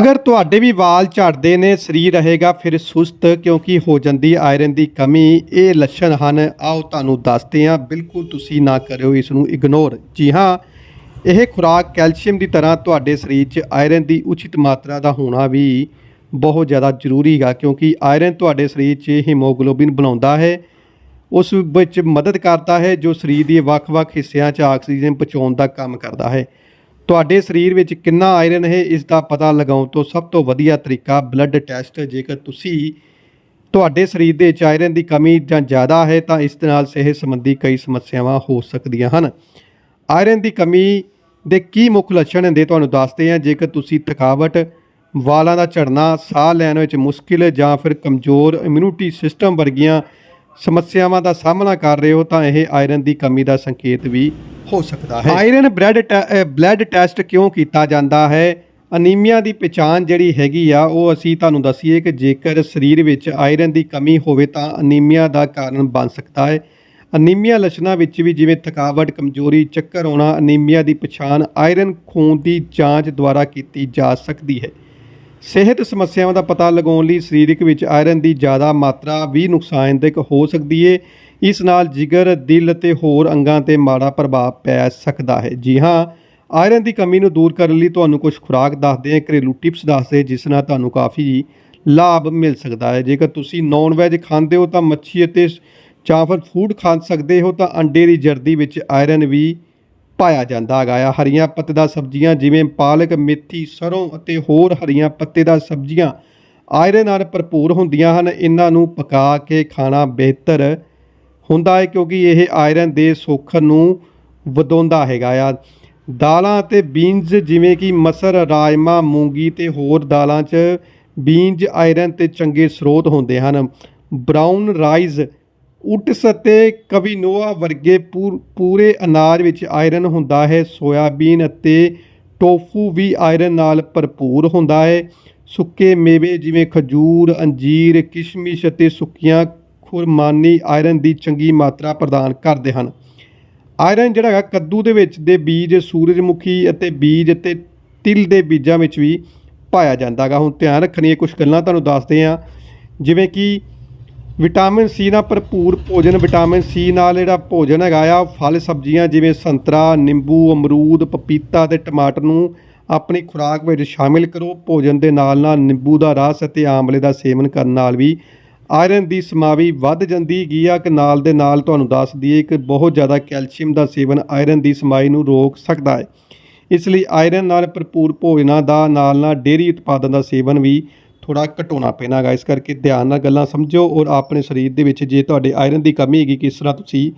ਅਗਰ ਤੁਹਾਡੇ ਵੀ ਵਾਲ ਝੜਦੇ ਨੇ, ਸਰੀਰ ਰਹੇਗਾ, ਫਿਰ ਸੁਸਤ, ਕਿਉਂਕਿ ਹੋ ਜਾਂਦੀ ਆਇਰਨ ਦੀ ਕਮੀ। ਇਹ ਲੱਛਣ ਹਨ। ਆਓ ਤੁਹਾਨੂੰ ਦੱਸਦੇ ਹਾਂ। ਬਿਲਕੁਲ ਤੁਸੀਂ ਨਾ ਕਰਿਓ ਇਸ ਨੂੰ ਇਗਨੋਰ ਜੀ ਹਾਂ, ਇਹ ਖੁਰਾਕ ਕੈਲਸ਼ੀਅਮ ਦੀ ਤਰ੍ਹਾਂ ਤੁਹਾਡੇ ਸਰੀਰ 'ਚ ਆਇਰਨ ਦੀ ਉਚਿਤ ਮਾਤਰਾ ਦਾ ਹੋਣਾ ਵੀ ਬਹੁਤ ਜ਼ਿਆਦਾ ਜ਼ਰੂਰੀ ਗਾ, ਕਿਉਂਕਿ ਆਇਰਨ ਤੁਹਾਡੇ ਸਰੀਰ 'ਚ ਹੀਮੋਗਲੋਬਿਨ ਬਣਾਉਂਦਾ ਹੈ। ਉਸ ਵਿੱਚ ਮਦਦ ਕਰਦਾ ਹੈ, ਜੋ ਸਰੀਰ ਦੇ ਵੱਖ-ਵੱਖ ਹਿੱਸਿਆਂ 'ਚ ਆਕਸੀਜਨ ਪਹੁੰਚਾਉਣ ਦਾ ਕੰਮ ਕਰਦਾ ਹੈ। ਤੁਹਾਡੇ ਸਰੀਰ ਵਿੱਚ ਕਿੰਨਾ ਆਇਰਨ ਹੈ ਇਸ ਦਾ ਪਤਾ ਲਗਾਉਣ ਤੋਂ ਸਭ ਤੋਂ ਵਧੀਆ ਤਰੀਕਾ ਬਲੱਡ ਟੈਸਟ ਜੇਕਰ ਤੁਸੀਂ ਤੁਹਾਡੇ ਸਰੀਰ ਦੇ ਵਿੱਚ ਆਇਰਨ ਦੀ ਕਮੀ ਜਾਂ ਜ਼ਿਆਦਾ ਹੈ, ਤਾਂ ਇਸ ਦੇ ਨਾਲ ਸਿਹਤ ਸੰਬੰਧੀ ਕਈ ਸਮੱਸਿਆਵਾਂ ਹੋ ਸਕਦੀਆਂ ਹਨ। ਆਇਰਨ ਦੀ ਕਮੀ ਦੇ ਕੀ ਮੁੱਖ ਲੱਛਣ ਹੁੰਦੇ ਤੁਹਾਨੂੰ ਦੱਸਦੇ ਹਾਂ। ਜੇਕਰ ਤੁਸੀਂ ਥਕਾਵਟ, ਵਾਲਾਂ ਦਾ ਝੜਨਾ, ਸਾਹ ਲੈਣ ਵਿੱਚ ਮੁਸ਼ਕਿਲ ਜਾਂ ਫਿਰ ਕਮਜ਼ੋਰ ਇਮਿਊਨਿਟੀ ਸਿਸਟਮ ਵਰਗੀਆਂ ਸਮੱਸਿਆਵਾਂ ਦਾ ਸਾਹਮਣਾ ਕਰ ਰਹੇ ਹੋ, ਤਾਂ ਇਹ ਆਇਰਨ ਦੀ ਕਮੀ ਦਾ ਸੰਕੇਤ ਵੀ ਹੋ ਸਕਦਾ ਹੈ। ਆਇਰਨ ਬਲੱਡ ਬਲੱਡ ਟੈਸਟ ਕਿਉਂ ਕੀਤਾ ਜਾਂਦਾ ਹੈ? ਅਨੀਮੀਆ ਦੀ ਪਛਾਣ ਜਿਹੜੀ ਹੈਗੀ ਆ, ਉਹ ਅਸੀਂ ਤੁਹਾਨੂੰ ਦੱਸੀਏ ਕਿ ਜੇਕਰ ਸਰੀਰ ਵਿੱਚ ਆਇਰਨ ਦੀ ਕਮੀ ਹੋਵੇ ਤਾਂ ਅਨੀਮੀਆ ਦਾ ਕਾਰਨ ਬਣ ਸਕਦਾ ਹੈ। ਅਨੀਮੀਆ ਲੱਛਣਾਂ ਵਿੱਚ ਵੀ ਜਿਵੇਂ ਥਕਾਵਟ, ਕਮਜ਼ੋਰੀ, ਚੱਕਰ ਆਉਣਾ, ਅਨੀਮੀਆ ਦੀ ਪਛਾਣ ਆਇਰਨ ਖੂਨ ਦੀ ਜਾਂਚ ਦੁਆਰਾ ਕੀਤੀ ਜਾ ਸਕਦੀ ਹੈ। ਸਿਹਤ ਸਮੱਸਿਆਵਾਂ ਦਾ ਪਤਾ ਲਗਾਉਣ ਲਈ ਸਰੀਰਕ ਵਿੱਚ ਆਇਰਨ ਦੀ ਜ਼ਿਆਦਾ ਮਾਤਰਾ ਵੀ ਨੁਕਸਾਨਦਾਇਕ ਹੋ ਸਕਦੀ ਹੈ ਇਸ ਨਾਲ ਜਿਗਰ, ਦਿਲ ਅਤੇ ਹੋਰ ਅੰਗਾਂ ਤੇ ਮਾੜਾ ਪ੍ਰਭਾਵ ਪੈ ਸਕਦਾ ਹੈ। ਜੀ ਹਾਂ, ਆਇਰਨ ਦੀ ਕਮੀ ਨੂੰ ਦੂਰ ਕਰਨ ਲਈ ਤੁਹਾਨੂੰ ਕੁਝ ਖੁਰਾਕ ਦੱਸਦੇ ਹਾਂ, ਘਰੇਲੂ ਟਿਪਸ ਦੱਸਦੇ ਜਿਸ ਨਾਲ ਤੁਹਾਨੂੰ ਕਾਫੀ ਲਾਭ ਮਿਲ ਸਕਦਾ ਹੈ। ਜੇਕਰ ਤੁਸੀਂ ਨੌਨ ਵੈਜ ਖਾਂਦੇ ਹੋ ਤਾਂ ਮੱਛੀ ਅਤੇ ਜਾਂ ਫਿਰ ਫੂਡ ਖਾ ਸਕਦੇ ਹੋ ਤਾਂ ਅੰਡੇ ਦੀ ਜਰਦੀ ਵਿੱਚ ਆਇਰਨ ਵੀ ਪਾਇਆ ਜਾਂਦਾ ਹੈਗਾ ਆ। ਹਰੀਆਂ ਪੱਤੇਦਾਰ ਸਬਜ਼ੀਆਂ ਜਿਵੇਂ ਪਾਲਕ, ਮੇਥੀ, ਸਰੋਂ ਅਤੇ ਹੋਰ ਹਰੀਆਂ ਪੱਤੇਦਾਰ ਸਬਜ਼ੀਆਂ ਆਇਰਨ ਨਾਲ ਭਰਪੂਰ ਹੁੰਦੀਆਂ ਹਨ। ਇਹਨਾਂ ਨੂੰ ਪਕਾ ਕੇ ਖਾਣਾ ਬਿਹਤਰ ਹੁੰਦਾ ਹੈ ਕਿਉਂਕਿ ਇਹ ਆਇਰਨ ਦੇ ਸੋਖਰ ਨੂੰ ਵਧਾਉਂਦਾ ਹੈਗਾ ਆ। ਦਾਲਾਂ ਅਤੇ ਬੀਨਜ਼ ਜਿਵੇਂ ਕਿ ਮਸਰ, ਰਾਜਮਾ, ਮੂੰਗੀ ਤੇ ਹੋਰ ਦਾਲਾਂ 'ਚ ਬੀਨਜ਼ ਆਇਰਨ ਤੇ ਚੰਗੇ ਸਰੋਤ ਹੁੰਦੇ ਹਨ। ਬ੍ਰਾਊਨ ਰਾਈਜ਼ ਓਟਸ ਅਤੇ ਕਵੀਨੋਆ ਵਰਗੇ ਪੂਰ- ਪੂਰੇ ਅਨਾਜ ਵਿੱਚ ਆਇਰਨ ਹੁੰਦਾ ਹੈ। ਸੋਇਆਬੀਨ ਅਤੇ ਟੋਫੂ ਵੀ ਆਇਰਨ ਨਾਲ ਭਰਪੂਰ ਹੁੰਦਾ ਹੈ। ਸੁੱਕੇ ਮੇਵੇ ਜਿਵੇਂ ਖਜੂਰ, ਅੰਜੀਰ, ਕਿਸ਼ਮਿਸ਼ ਅਤੇ ਸੁੱਕੀਆਂ ਖੁਰਮਾਨੀ ਆਇਰਨ ਦੀ ਚੰਗੀ ਮਾਤਰਾ ਪ੍ਰਦਾਨ ਕਰਦੇ ਹਨ। ਆਇਰਨ ਜਿਹੜਾ ਹੈਗਾ ਕੱਦੂ ਦੇ ਵਿੱਚ ਦੇ ਬੀਜ, ਸੂਰਜਮੁਖੀ ਅਤੇ ਬੀਜ ਅਤੇ ਤਿਲ ਦੇ ਬੀਜਾਂ ਵਿੱਚ ਵੀ ਪਾਇਆ ਜਾਂਦਾ ਹੈਗਾ। ਹੁਣ ਧਿਆਨ ਰੱਖਣੀ ਕੁਝ ਗੱਲਾਂ ਤੁਹਾਨੂੰ ਦੱਸਦੇ ਹਾਂ। ਜਿਵੇਂ ਕਿ ਵਿਟਾਮਿਨ ਸੀ ਨਾਲ ਭਰਪੂਰ ਭੋਜਨ ਵਿਟਾਮਿਨ ਸੀ ਨਾਲ ਜਿਹੜਾ ਭੋਜਨ ਹੈਗਾ ਆ ਫਲ, ਸਬਜ਼ੀਆਂ ਜਿਵੇਂ ਸੰਤਰਾ, ਨਿੰਬੂ, ਅਮਰੂਦ, ਪਪੀਤਾ ਤੇ ਟਮਾਟਰ ਨੂੰ ਆਪਣੀ ਖੁਰਾਕ ਵਿੱਚ ਸ਼ਾਮਿਲ ਕਰੋ। ਭੋਜਨ ਦੇ ਨਾਲ ਨਾਲ ਨਿੰਬੂ ਦਾ ਰਸ ਅਤੇ ਆਮਲੇ ਦਾ ਸੇਵਨ ਕਰਨ ਨਾਲ ਵੀ ਆਇਰਨ ਦੀ ਸਮਾਵੀ ਵੱਧ ਜਾਂਦੀ ਹੈਗੀ ਆ। ਕਿ ਨਾਲ ਦੇ ਨਾਲ ਤੁਹਾਨੂੰ ਦੱਸ ਦਈਏ ਕਿ ਬਹੁਤ ਜ਼ਿਆਦਾ ਕੈਲਸ਼ੀਅਮ ਦਾ ਸੇਵਨ ਆਇਰਨ ਦੀ ਸਮਾਈ ਨੂੰ ਰੋਕ ਸਕਦਾ ਹੈ। ਇਸ ਲਈ ਆਇਰਨ ਨਾਲ ਭਰਪੂਰ ਭੋਜਨਾਂ ਦਾ ਨਾਲ ਨਾਲ ਡੇਅਰੀ ਉਤਪਾਦਾਂ ਦਾ ਸੇਵਨ ਵੀ ਥੋੜਾ ਘਟਾਉਣਾ ਪੈਣਾ ਗਾ। ਇਸ ਕਰਕੇ ਧਿਆਨ ਨਾਲ ਗੱਲਾਂ ਸਮਝੋ ਔਰ ਆਪਣੇ ਸਰੀਰ ਦੇ ਵਿੱਚ ਜੇ ਤੁਹਾਡੇ ਆਇਰਨ ਦੀ ਕਮੀ ਹੈਗੀ, ਕਿਸ ਤਰ੍ਹਾਂ ਤੁਸੀਂ